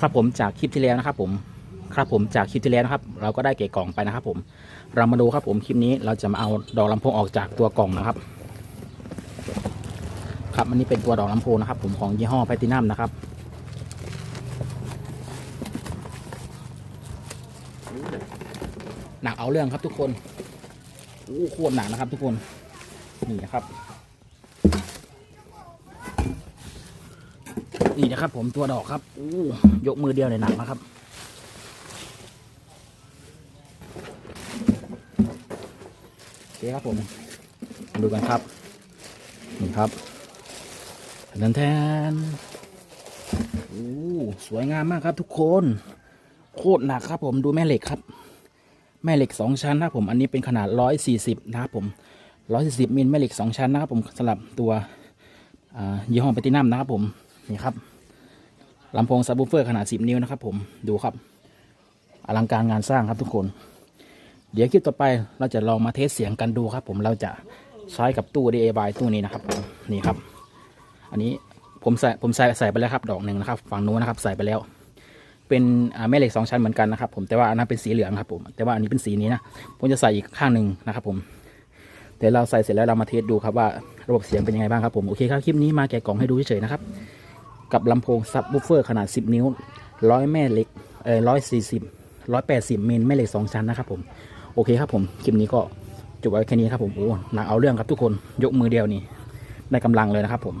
ครับผมจากคลิปที่แล้วนะครับผมครับผมจากคลิปที่แล้วนะครับ เราก็ได้เกะกล่องไปนะครับ ผมเรามาดูครับผมคลิปนี้เราจะมาเอาดอกลำโพงออกจากตัวกล่องนะครับ ครับอันนี้เป็นตัวดอกลำโพงนะครับ ผมของยี่ห้อแพตินัมนะครับหนักเอาเรื่องครับทุกคนโอ้โคตรหนักนะครับ ทุกคนนี่นะครับ นี่นะครับ ผมตัวดอกครับอู้ยกมือเดียวเลยหนักนะครับ โอเคครับผมดูกันครับนี่ครับแทนแทนโอ้สวยงามมากครับทุกคน โคตรหนักครับ ผมดูแม่เหล็กครับ แม่เหล็กสองชั้นนะครับผมอันนี้เป็นขนาดร้อยสี่สิบนะครับผมร้อยสี่สิบมิลแม่เหล็กสองชั้นนะครับผมสำหรับตัวยี่ห้อแพตินัมนะครับผม นี่ครับลำโพงซับวูเฟอร์ขนาดสิบนิ้วนะครับ ผมดูครับ อลังการงานสร้างครับทุกคน เดี๋ยวคลิปต่อไปเราจะลองมาเทสเสียงกันดูครับ ผมเราจะใช้กับตู้ DIY ตู้นี้นะครับผมนี่ครับ อันนี้ผมใส่ผมใส่ใส่ไปแล้วครับ ดอกหนึ่งนะครับ ฝั่งนู้นนะครับ ใส่ไปแล้ว เป็นแม่เหล็กสองชั้นเหมือนกันนะครับ ผมแต่ว่าอันนั้นเป็นสีเหลืองครับ ผมแต่ว่าอันนี้เป็นสีนี้นะผมจะใส่อีกข้างหนึ่งนะครับ ผมเดี๋ยวเราใส่เสร็จแล้วเรามาเทสดูครับว่าระบบเสียงเป็นยังไงบ้างครับผมโอเคครับคลิปนี้มาแกะกล่องให้ดูเฉยๆนะครับ กับลำโพงซับวูเฟอร์ขนาด 10 นิ้ว ร้อยแม่เหล็กเออร้อยสี่สิบร้อยแปดสิบมิลแม่เหล็กสองชั้นนะครับผมโอเคครับผมคลิปนี้ก็จบไว้แค่นี้ครับผมโอ้หนักเอาเรื่องครับทุกคนยกมือเดียวนี่ได้กำลังเลยนะครับผม